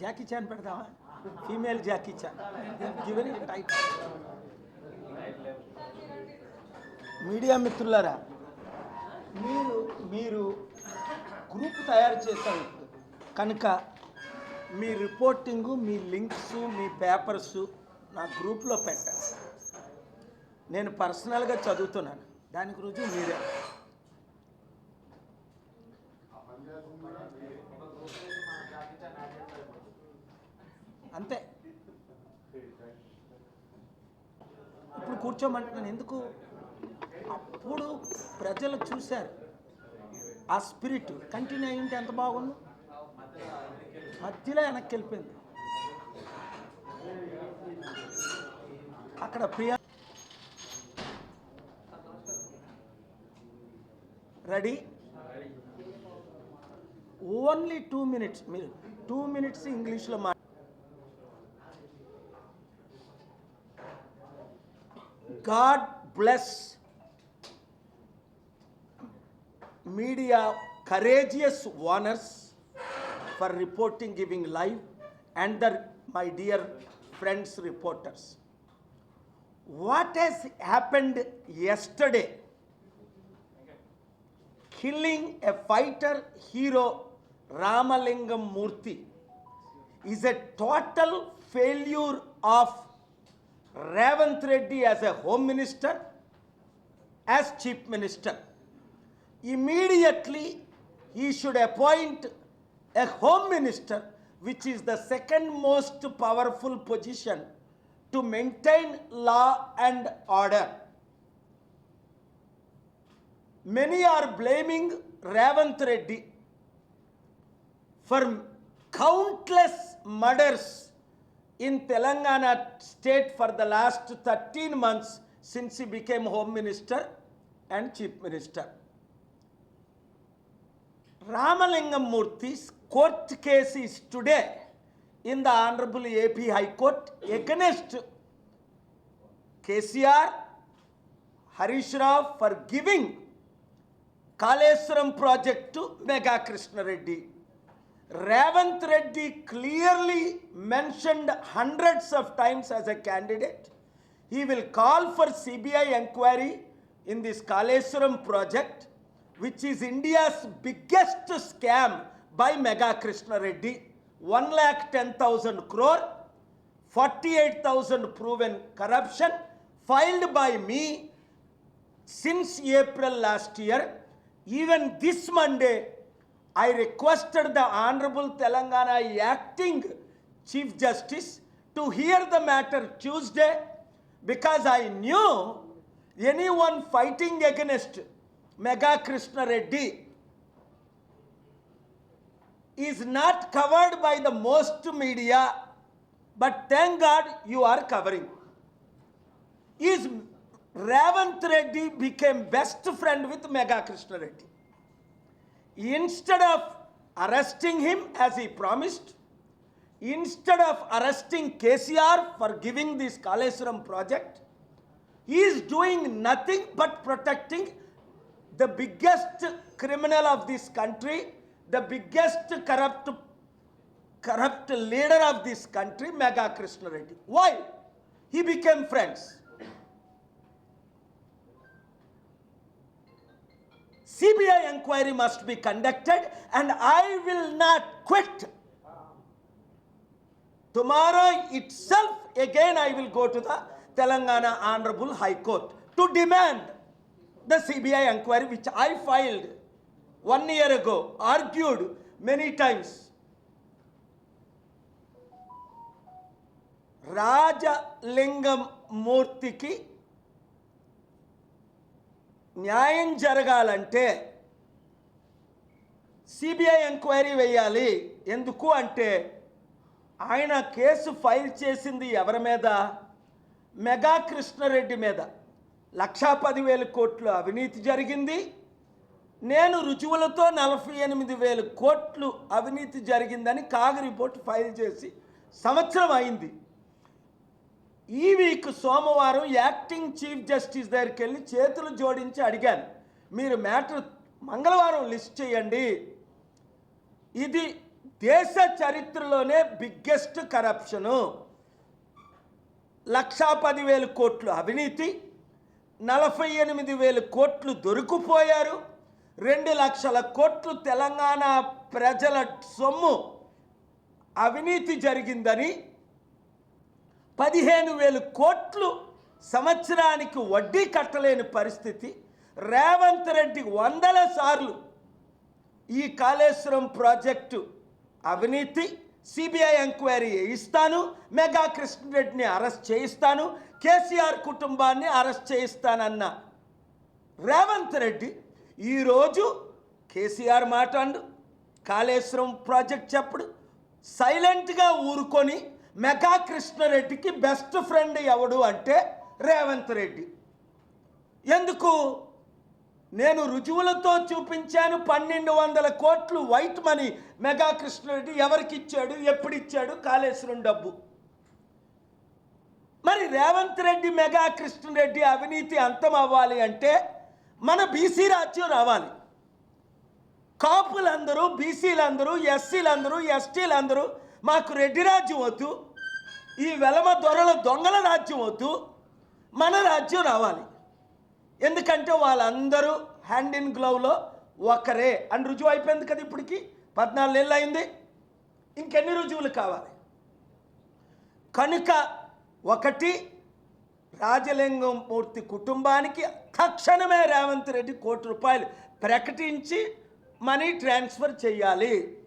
Jackie Chan పెడదామా female Jackie Chan. Given tight media మిత్రులారా మీరు మీరు గ్రూప్ తయారు చేశారు. కనుక మీ రిపోర్టింగు మీ లింక్స్ మీ పేపర్స్ నా గ్రూప్లో పెట్టండి. నేను పర్సనల్గా చదువుతున్నాను. దానికి రుజువు మీరే. అంతే. ఇప్పుడు కూర్చోమంటున్నాను. ఎందుకు? అప్పుడు ప్రజలు చూశారు. ఆ స్పిరిట్ కంటిన్యూ అయ్యింటే ఎంత బాగుంది మధ్యలో వెనక్కి వెళ్ళిపోయింది. అక్కడ Priya ready? Only two minutes. మీరు టూ మినిట్స్ ఇంగ్లీష్లో మా God bless media courageous warners for reporting giving life, and the, my dear friends reporters. What has happened yesterday? Killing a fighter hero ramalingam murthy is a total failure of Ravant Reddy as a home minister as chief minister immediately he should appoint a home minister which is the second most powerful position to maintain law and order. Many are blaming Ravant Reddy for countless murders in Telangana state for the last 13 months since he became home minister and chief minister Ramalingam Murthy's court case is today in the Honorable AP High Court against KCR, Harish Rao for giving Kaleswaram project to Mega Krishna Reddy. Ravant Reddy clearly mentioned hundreds of times as a candidate. He will call for CBI inquiry in this Kaleswaram project, which is India's biggest scam by Mega Krishna Reddy. 1 lakh 10,000 crore, 48,000 proven corruption, filed by me since April last year. Even this Monday, I requested the Honorable Telangana Acting Chief Justice to hear the matter Tuesday because I knew anyone fighting against Mega Krishna Reddy is not covered by the most media, but thank God you are covering. Is Ravant Reddy became best friend with Mega Krishna Reddy. Instead of arresting him as he promised, instead of arresting KCR for giving this Kaleswaram project, he is doing nothing but protecting the biggest criminal of this country, the biggest corrupt corrupt leader of this country, Mega Krishna Reddy. Why? He became friends. CBI inquiry must be conducted and I will not quit. Tomorrow itself, again I will go to the Telangana Honorable High Court to demand the CBI inquiry which I filed one year ago, argued many times. Rajalingam మూర్తికి న్యాయం జరగాలంటే CBI enquiry వేయాలి. ఎందుకు అంటే ఆయన case file చేసింది ఎవరి మీద? Mega Krishna Reddy మీద. లక్షా పదివేల కోట్లు అవినీతి జరిగింది. నేను రుజువులతో నలభై ఎనిమిది వేల కోట్లు అవినీతి జరిగిందని కాగ్ రిపోర్ట్ ఫైల్ చేసి సంవత్సరం అయింది. ఈ వీక్ సోమవారం యాక్టింగ్ చీఫ్ జస్టిస్ దగ్గరికి వెళ్ళి చేతులు జోడించి అడిగాను. మీరు మ్యాటర్ మంగళవారం లిస్ట్ చేయండి. ఇది దేశ చరిత్రలోనే బిగ్గెస్ట్ కరప్షను. లక్షా పదివేల కోట్లు అవినీతి నలభై ఎనిమిది వేల కోట్లు దొరికిపోయారు రెండు లక్షల కోట్లు తెలంగాణ ప్రజల సొమ్ము అవినీతి జరిగిందని పదిహేను వేలు కోట్లు సంవత్సరానికి వడ్డీ కట్టలేని పరిస్థితి. రేవంత్ రెడ్డి వందల సార్లు ఈ కాళేశ్వరం ప్రాజెక్టు అవినీతి సిబిఐ ఎంక్వైరీ చేయిస్తాను మెగా కృష్ణరెడ్డిని అరెస్ట్ చేయిస్తాను కేసీఆర్ కుటుంబాన్ని అరెస్ట్ చేయిస్తానన్న రేవంత్ రెడ్డి ఈరోజు కేసీఆర్ మాట్లాడు కాళేశ్వరం ప్రాజెక్ట్ చెప్పుడు. సైలెంట్గా ఊరుకొని మెగా కృష్ణారెడ్డికి బెస్ట్ ఫ్రెండ్ ఎవడు అంటే రేవంత్ రెడ్డి. ఎందుకు? నేను రుజువులతో చూపించాను పన్నెండు వందల కోట్లు వైట్ మనీ. మెగా కృష్ణరెడ్డి ఎవరికి ఇచ్చాడు? ఎప్పుడు ఇచ్చాడు? కాళేశ్వరం డబ్బు. మరి రేవంత్ రెడ్డి మెగా కృష్ణారెడ్డి అవినీతి అంతం అవ్వాలి అంటే మన బీసీ రాజ్యం రావాలి. కాపులందరూ బీసీలందరూ ఎస్సీలందరూ ఎస్టీలందరూ మాకు రెడ్డి రాజ్యం వద్దు ఈ వెలమ దొరల దొంగల రాజ్యం వద్దు మన రాజ్యం రావాలి. ఎందుకంటే వాళ్ళందరూ హ్యాండ్ ఇన్ గ్లౌలో ఒకరే. అని రుజువు అయిపోయింది కదా ఇప్పటికి? పద్నాలుగు నెలలు అయింది. ఇంకెన్ని రుజువులు కావాలి? కనుక ఒకటి రాజలింగం మూర్తి కుటుంబానికి తక్షణమే రేవంత్ రెడ్డి కోటి రూపాయలు ప్రకటించి మనీ ట్రాన్స్ఫర్ చేయాలి.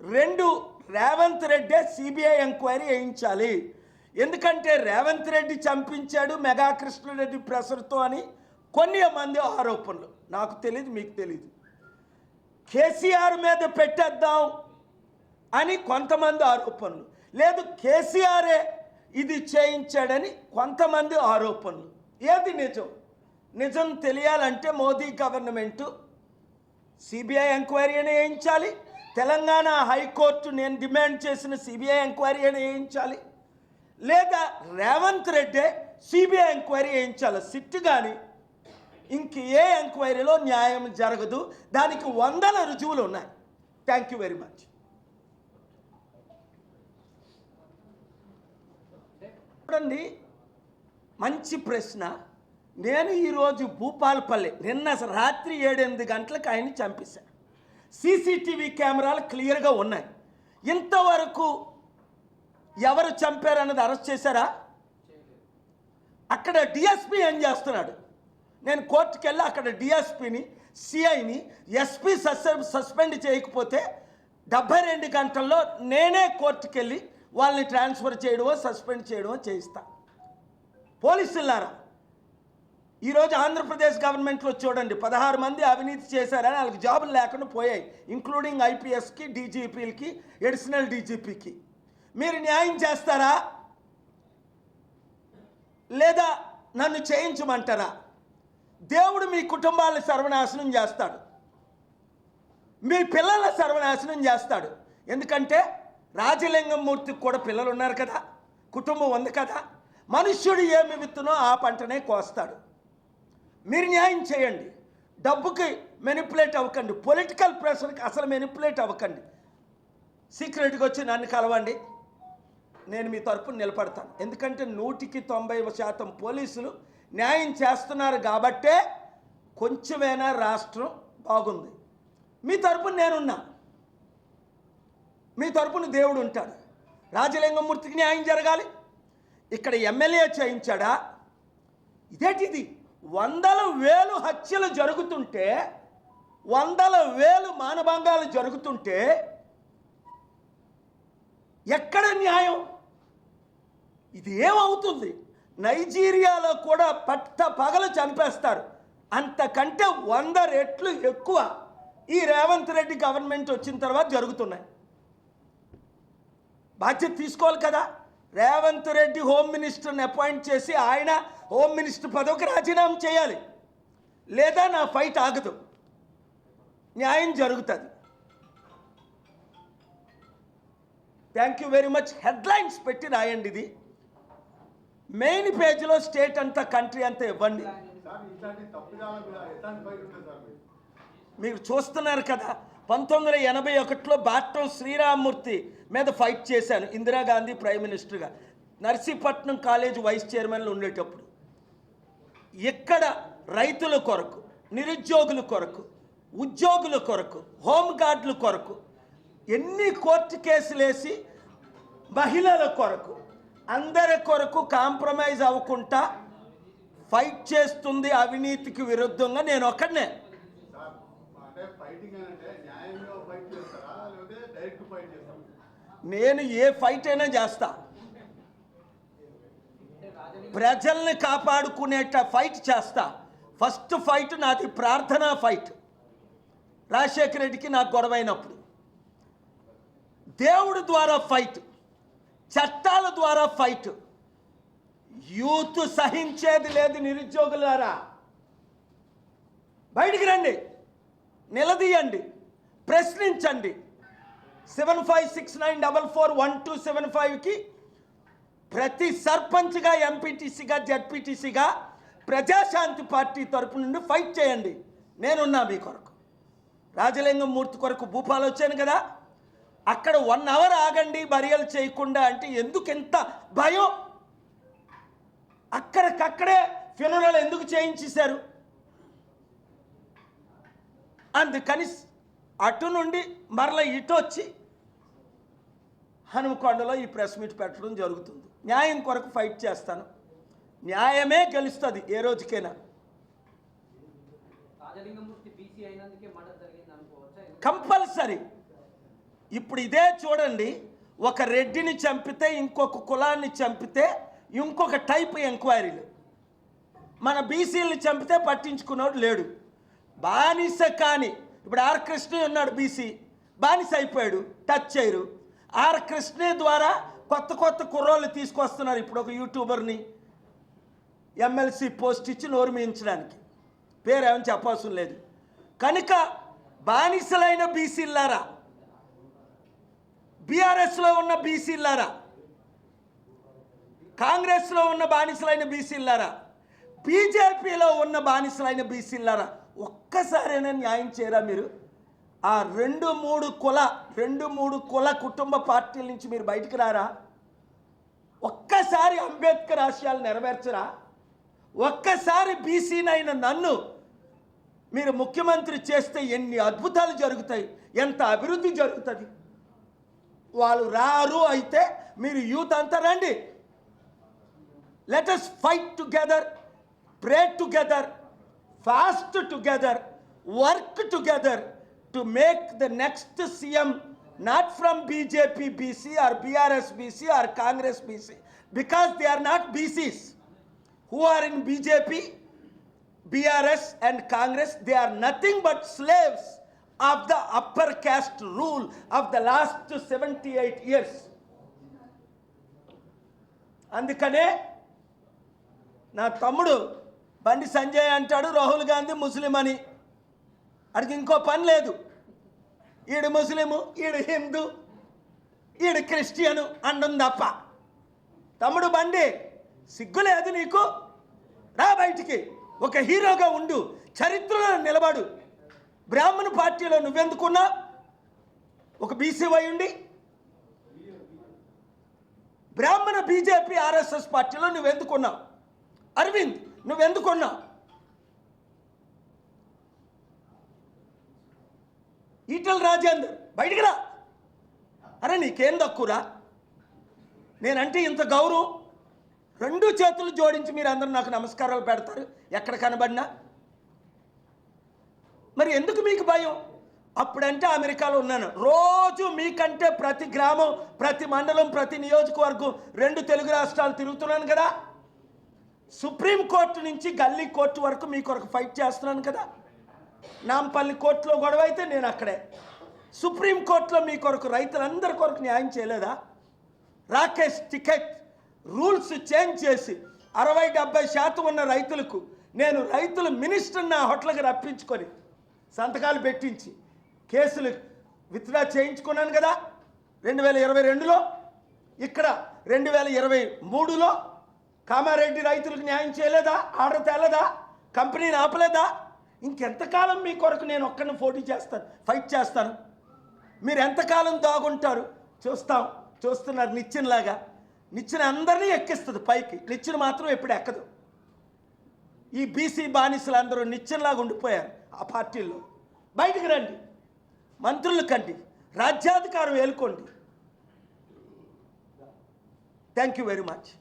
రెండు రేవంత్ రెడ్డే సిబిఐ ఎంక్వైరీ వేయించాలి. ఎందుకంటే రేవంత్ రెడ్డి చంపించాడు మెగా కృష్ణారెడ్డి ప్రెషర్తో అని కొన్ని మంది ఆరోపణలు. నాకు తెలియదు మీకు తెలియదు కేసీఆర్ మీద పెట్టేద్దాం అని కొంతమంది ఆరోపణలు. లేదు కేసీఆరే ఇది చేయించాడని కొంతమంది ఆరోపణలు. ఏది నిజం? నిజం తెలియాలంటే మోదీ గవర్నమెంటు సిబిఐ ఎంక్వైరీ అని వేయించాలి. తెలంగాణ హైకోర్టు నేను డిమాండ్ చేసిన సిబిఐ ఎంక్వైరీ అని వేయించాలి లేదా రేవంత్ రెడ్డే సిబిఐ ఎంక్వైరీ వేయించాలి సిట్ కానీ ఇంక ఏ ఎంక్వైరీలో న్యాయం జరగదు. దానికి వందల రుజువులు ఉన్నాయి. థ్యాంక్ యూ వెరీ మచ్ చూడండి మంచి ప్రశ్న. నేను ఈరోజు భూపాలపల్లి నిన్న రాత్రి ఏడెనిమిది గంటలకు ఆయన్ని చంపేశాను సీసీటీవీ కెమెరాలు క్లియర్గా ఉన్నాయి. ఇంతవరకు ఎవరు చంపారన్నది అరెస్ట్ చేశారా? అక్కడ డిఎస్పి ఏం చేస్తున్నాడు? నేను కోర్టుకు వెళ్ళి అక్కడ డిఎస్పిని సిఐని ఎస్పీ సస్ సస్పెండ్ చేయకపోతే డెబ్బై రెండు గంటల్లో నేనే కోర్టుకు వెళ్ళి వాళ్ళని ట్రాన్స్ఫర్ చేయడమో సస్పెండ్ చేయడమో చేయిస్తా. పోలీసులారా ఈరోజు ఆంధ్రప్రదేశ్ గవర్నమెంట్లో చూడండి పదహారు మంది అవినీతి చేశారని వాళ్ళకి జాబులు లేకుండా పోయాయి ఇంక్లూడింగ్ ఐపీఎస్కి డీజీపీలకి ఎడిషనల్ డీజీపీకి మీరు న్యాయం చేస్తారా? లేదా నన్ను చేయించమంటారా? దేవుడు మీ కుటుంబాలను సర్వనాశనం చేస్తాడు. మీ పిల్లల సర్వనాశనం చేస్తాడు. ఎందుకంటే రాజలింగం మూర్తికి కూడా పిల్లలు ఉన్నారు కదా కుటుంబం ఉంది కదా మనుష్యుడు ఏమి విత్తునో ఆ పంటనే కోస్తాడు. మీరు న్యాయం చేయండి. డబ్బుకి మెనిపులేట్ అవ్వకండి. పొలిటికల్ ప్రెషర్కి అసలు మెనిపులేట్ అవ్వకండి. సీక్రెట్గా వచ్చి నన్ను కలవండి. నేను మీ తరపున నిలబడతాను. ఎందుకంటే నూటికి తొంభై శాతం పోలీసులు న్యాయం చేస్తున్నారు కాబట్టే కొంచెమైనా రాష్ట్రం బాగుంది. మీ తరపున నేనున్నా. మీ తరపున దేవుడు ఉంటాడు. రాజలింగమూర్తికి న్యాయం జరగాలి. ఇక్కడ ఎమ్మెల్యే చేయించాడా? ఇదేంటిది? వందల వేలు హత్యలు జరుగుతుంటే వందల వేలు మానభంగాలు జరుగుతుంటే ఎక్కడ న్యాయం? ఇది ఏమవుతుంది నైజీరియాలో కూడా పట్ట పగలు చంపేస్తారు. అంతకంటే వంద రెట్లు ఎక్కువ ఈ రేవంత్ రెడ్డి గవర్నమెంట్ వచ్చిన తర్వాత జరుగుతున్నాయి. బాధ్యత తీసుకోవాలి కదా. రేవంత్ రెడ్డి హోమ్ మినిస్టర్ని అపాయింట్ చేసి ఆయన హోమ్ మినిస్టర్ పదవికి రాజీనామా చేయాలి. లేదా నా ఫైట్ ఆగదు. న్యాయం జరుగుతుంది. Thank you very much headlines పెట్టి రాయండి ఇది. మెయిన్ పేజీలో స్టేట్ అంతా కంట్రీ అంతా ఇవ్వండి. మీరు చూస్తున్నారు కదా పంతొమ్మిది వందల ఎనభై ఒకటిలో బాట్టం శ్రీరామ్మూర్తి మీద ఫైట్ చేశాను ఇందిరాగాంధీ ప్రైమ్ మినిస్టర్గా. నర్సీపట్నం కాలేజ్ వైస్ చైర్మన్లు ఉండేటప్పుడు. ఇక్కడ రైతుల కొరకు నిరుద్యోగుల కొరకు ఉద్యోగుల కొరకు హోంగార్డుల కొరకు ఎన్ని కోర్టు కేసులు వేసి మహిళల కొరకు అందరి కొరకు కాంప్రమైజ్ అవ్వకుండా ఫైట్ చేస్తుంది అవినీతికి విరుద్ధంగా నేను ఒక్కడనే. నేను ఏ ఫైట్ అయినా చేస్తాను ప్రజల్ని కాపాడుకునేట ఫైట్ చేస్తా. ఫస్ట్ ఫైట్ నాది ప్రార్థనా ఫైట్. రాజశేఖర రెడ్డికి నాకు గొడవైనప్పుడు. దేవుడి ద్వారా ఫైట్. చట్టాల ద్వారా ఫైట్. యూత్ సహించేది లేదు నిరుద్యోగులారా. బయటికి రండి. నిలదీయండి. ప్రశ్నించండి. Seven five six nine double four one two seven ఫైవ్కి ప్రతి సర్పంచ్గా ఎంపీటీసీగా జడ్పీటీసీగా ప్రజాశాంతి పార్టీ తరపు నుండి ఫైట్ చేయండి. నేనున్నా మీ కొరకు. రాజలింగం మూర్తి కొరకు భూపాలు వచ్చాను కదా. అక్కడ వన్ అవర్ ఆగండి బరియలు చేయకుండా అంటే ఎందుకు ఎంత భయం? అక్కడికక్కడే ఫ్యూనరల్ ఎందుకు చేయించేశారు? అందుకని అటు నుండి మరల ఇటు వచ్చి హనుమకొండలో ఈ ప్రెస్ మీట్ పెట్టడం జరుగుతుంది. న్యాయం కొరకు ఫైట్ చేస్తాను. న్యాయమే గెలుస్తుంది ఏ రోజుకైనా. కంపల్సరీ. ఇప్పుడు ఇదే చూడండి ఒక రెడ్డిని చంపితే ఇంకొక కులాన్ని చంపితే ఇంకొక టైప్ ఎంక్వైరీలు. మన బీసీలను చంపితే పట్టించుకున్నోడు లేడు. బానిస కాని ఇప్పుడు ఆర్ కృష్ణ ఉన్నాడు బీసీ బానిస అయిపోయాడు టచ్ చేయరు. ఆర్ కృష్ణ ద్వారా కొత్త కొత్త కుర్రోళ్ళు తీసుకొస్తున్నారు ఇప్పుడు ఒక యూట్యూబర్ని. ఎమ్మెల్సీ పోస్ట్ ఇచ్చి నోరు మీయించడానికి. పేరేమని చెప్పవసరం లేదు. కనుక బానిసలైన బీసీలారా బీఆర్ఎస్లో ఉన్న బీసీలారా కాంగ్రెస్లో ఉన్న బానిసలైన బీసీలారా బీజేపీలో ఉన్న బానిసలైన బీసీలారా ఒక్కసారైనా న్యాయం చేయరా మీరు? ఆ రెండు మూడు కుల రెండు మూడు కుల కుటుంబ పార్టీల నుంచి మీరు బయటికి రారా? ఒక్కసారి అంబేద్కర్ ఆశయాలు నెరవేర్చరా? ఒక్కసారి బీసీనైన నన్ను మీరు ముఖ్యమంత్రి చేస్తే ఎన్ని అద్భుతాలు జరుగుతాయి ఎంత అభివృద్ధి జరుగుతుంది? వాళ్ళు రారు అయితే మీరు యూత్ అంతా రండి. Let fight together pray together fast together work together To make the next CM not from BJP BC or BRS BC or Congress BC because they are not BCs who are in BJP, BRS, and Congress, they are nothing but slaves of the upper caste rule of the last 78 years. అందుకనే నా తమ్ముడు బండి సంజయ్ అంటాడు రాహుల్ గాంధీ ముస్లిం అని అడిగి ఇంకో పని లేదు. ఈడు ముస్లిము ఈడు హిందూ ఈడు క్రిస్టియను అండం తప్ప. తమ్ముడు బండి సిగ్గు లేదు నీకు? రా బయటికి. ఒక హీరోగా ఉండు చరిత్రలో నిలబడు. బ్రాహ్మణ పార్టీలో నువ్వెందుకున్నా? ఒక బీసీ ఉండి. బ్రాహ్మణ బీజేపీ ఆర్ఎస్ఎస్ పార్టీలో నువ్వెందుకున్నావు? అరవింద్ నువ్వెందుకున్నావు? ఈటల రాజేందర్ బయటికి రా. అరే నీకేం తక్కువరా నేనంటే ఇంత గౌరవం. రెండు చేతులు జోడించి మీరు అందరూ నాకు నమస్కారాలు పెడతారు. ఎక్కడ కనబడినా. మరి ఎందుకు మీకు భయం? అప్పుడంటే అమెరికాలో ఉన్నాను. రోజు మీకంటే ప్రతి గ్రామం ప్రతి మండలం ప్రతి నియోజకవర్గం రెండు తెలుగు రాష్ట్రాలు తిరుగుతున్నాను కదా. సుప్రీంకోర్టు నుంచి గల్లీ కోర్టు వరకు మీ కొరకు ఫైట్ చేస్తున్నాను కదా. నాంపల్లి కోర్టులో గొడవ అయితే నేను అక్కడే. సుప్రీంకోర్టులో మీ కొరకు రైతులందరి కొరకు న్యాయం చేయలేదా? రాకేష్ టికెట్ రూల్స్ చేంజ్ చేసి అరవై డెబ్బై శాతం ఉన్న రైతులకు నేను రైతుల మినిస్టర్ నా హోటల్కి రప్పించుకొని సంతకాలు పెట్టించి కేసులు విత్డ్రా చేయించుకున్నాను కదా రెండు వేల ఇరవై రెండులో ఇక్కడ రెండు వేల ఇరవై మూడులో కామారెడ్డి రైతులకు న్యాయం చేయలేదా? ఆర్డర్ తేలేదా? కంపెనీని ఆపలేదా? ఇంకెంతకాలం మీ కొరకు నేను ఒక్కడిని పోటీ చేస్తాను ఫైట్ చేస్తాను? మీరు ఎంతకాలం దాగుంటారు? చూస్తాం. చూస్తున్నారు నిచ్చినలాగా. నిచ్చెన అందరినీ ఎక్కిస్తుంది పైకి. నిచ్చెన మాత్రం ఎప్పుడు ఎక్కదు. ఈ బీసీ బానిసలు అందరూ నిచ్చెనలాగా ఉండిపోయారు ఆ పార్టీల్లో. బయటికి రండి. మంత్రులు కండి. రాజ్యాధికారం ఏలుకోండి. Thank you very much